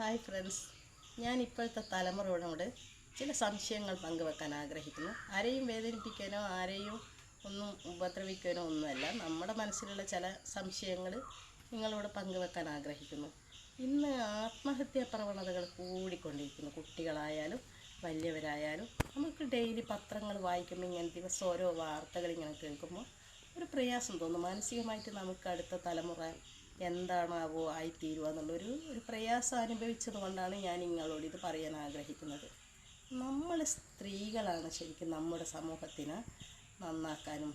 Hi friends ഞാൻ ഇപ്പോഴത്തെ തലമുറയോട് ചില സംശയങ്ങൾ പങ്കുവെക്കാൻ ആഗ്രഹിക്കുന്നു. ആരെയും വേദനിപ്പിക്കാനോ ആരെയും ഒന്നും ഉപദ്രവിക്കാനോ ഒന്നുമല്ല. നമ്മുടെ മനസ്സിലുള്ള ചില സംശയങ്ങൾ നിങ്ങളോട് പങ്കുവെക്കാൻ ആഗ്രഹിക്കുന്നു. ഇന്ന് ആത്മഹത്യാ പ്രവണതകൾ കൂടിക്കൊണ്ടിരിക്കുന്നു. കുട്ടികളായാലും വലിയവരായാലും നമുക്ക് ഡെയിലി പത്രങ്ങൾ വായിക്കുമ്പോൾ ഇങ്ങനെ ദിവസം ഓരോ വാർത്തകൾ ഇങ്ങനെ കേൾക്കുമ്പോൾ ഒരു പ്രയാസം തോന്നും. മാനസികമായിട്ട് നമുക്ക് അടുത്ത തലമുറ എന്താണാവോ ആയിത്തീരുക എന്നുള്ളൊരു ഒരു പ്രയാസം അനുഭവിച്ചത് കൊണ്ടാണ് ഞാൻ നിങ്ങളോട് ഇത് പറയാൻ ആഗ്രഹിക്കുന്നത്. നമ്മൾ സ്ത്രീകളാണ് ശരിക്കും നമ്മുടെ സമൂഹത്തിന് നന്നാക്കാനും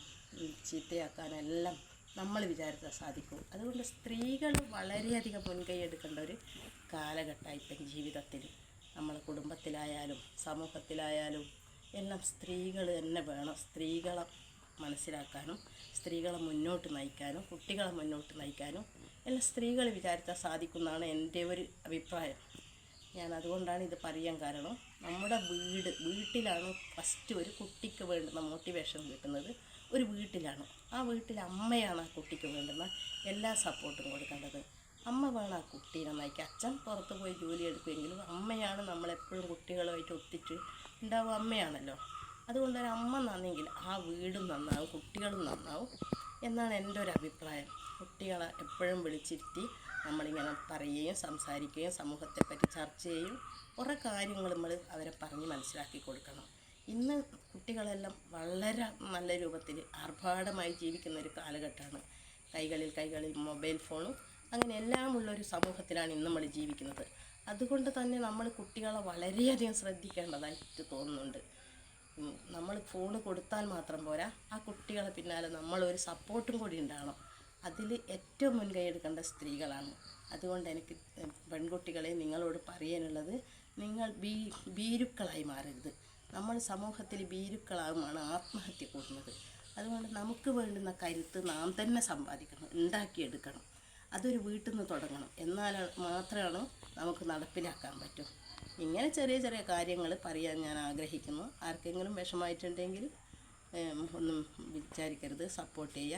ചീത്തയാക്കാനും എല്ലാം നമ്മൾ വിചാരിച്ചാൽ സാധിക്കും. അതുകൊണ്ട് സ്ത്രീകൾ വളരെയധികം മുൻകൈ എടുക്കേണ്ട ഒരു കാലഘട്ടമായി ഇപ്പം ജീവിതത്തിൽ. നമ്മളെ കുടുംബത്തിലായാലും സമൂഹത്തിലായാലും എല്ലാം സ്ത്രീകൾ തന്നെ വേണം. സ്ത്രീകളെ മനസ്സിലാക്കാനും സ്ത്രീകളെ മുന്നോട്ട് നയിക്കാനും കുട്ടികളെ മുന്നോട്ട് നയിക്കാനും എല്ലാം സ്ത്രീകൾ വിചാരിച്ചാൽ സാധിക്കുന്നതാണ് എന്റെ ഒരു അഭിപ്രായം. ഞാൻ അതുകൊണ്ടാണ് ഇത് പറയാൻ കാരണം നമ്മുടെ വീട് വീട്ടിലാണ് ഫസ്റ്റ് ഒരു കുട്ടിക്ക് വേണ്ടുന്ന മോട്ടിവേഷൻ കിട്ടുന്നത്. ഒരു വീട്ടിലാണ്. ആ വീട്ടിൽ അമ്മയാണ് ആ കുട്ടിക്ക് വേണ്ടുന്ന എല്ലാ സപ്പോർട്ടും കൊടുക്കേണ്ടത്. അമ്മ വേണം ആ കുട്ടീനെ നയിക്കുക അച്ഛൻ പുറത്ത് പോയി ജോലി എടുക്കുമെങ്കിലും അമ്മയാണ് നമ്മളെപ്പോഴും കുട്ടികളുമായിട്ട് ഒത്തിച്ച് ഉണ്ടാവുക. അമ്മയാണല്ലോ. അതുകൊണ്ട് ഒരു അമ്മ നന്നെങ്കിൽ ആ വീടും നന്നാവും കുട്ടികളും നന്നാവും എന്നാണ് എന്റെ ഒരു അഭിപ്രായം. കുട്ടികളെ എപ്പോഴും വിളിച്ചിരുത്തി നമ്മളിങ്ങനെ പറയുകയും സംസാരിക്കുകയും സമൂഹത്തെപ്പറ്റി ചർച്ച ചെയ്യും കുറേ കാര്യങ്ങൾ നമ്മൾ അവരെ പറഞ്ഞ് മനസ്സിലാക്കി കൊടുക്കണം. ഇന്ന് കുട്ടികളെല്ലാം വളരെ നല്ല രൂപത്തിൽ ആർഭാടമായി ജീവിക്കുന്ന ഒരു കാലഘട്ടമാണ്. കൈകളിൽ കൈകളിൽ മൊബൈൽ ഫോണും അങ്ങനെ എല്ലാം എല്ലാമുള്ളൊരു സമൂഹത്തിലാണ് ഇന്ന് നമ്മൾ ജീവിക്കുന്നത്. അതുകൊണ്ട് തന്നെ നമ്മൾ കുട്ടികളെ വളരെയധികം ശ്രദ്ധിക്കേണ്ടതായിട്ട് തോന്നുന്നുണ്ട്. നമ്മൾ ഫോണ് കൊടുത്താൽ മാത്രം പോരാ. ആ കുട്ടികളെ പിന്നാലെ നമ്മളൊരു സപ്പോർട്ടും കൂടി ഉണ്ടാകണം അതിൽ ഏറ്റവും മുൻകൈ എടുക്കേണ്ട സ്ത്രീകളാണ്. അതുകൊണ്ട് എനിക്ക് പെൺകുട്ടികളെ നിങ്ങളോട് പറയാനുള്ളത് നിങ്ങൾ ബീ ഭീരുക്കളായി മാറരുത്. നമ്മൾ സമൂഹത്തിൽ ഭീരുക്കളാകുമാണ് ആത്മഹത്യ കൂടുന്നത്. അതുകൊണ്ട് നമുക്ക് വേണ്ടുന്ന കരുത്ത് നാം തന്നെ സമ്പാദിക്കണം ഉണ്ടാക്കിയെടുക്കണം. അതൊരു വീട്ടിൽ നിന്ന് തുടങ്ങണം. എന്നാൽ മാത്രമാണ് നമുക്ക് നടപ്പിലാക്കാൻ പറ്റും. ഇങ്ങനെ ചെറിയ ചെറിയ കാര്യങ്ങൾ പറയാൻ ഞാൻ ആഗ്രഹിക്കുന്നു. ആർക്കെങ്കിലും വിഷമമായിട്ടുണ്ടെങ്കിൽ ഒന്നും വിചാരിക്കരുത്. സപ്പോർട്ട് ചെയ്യുക.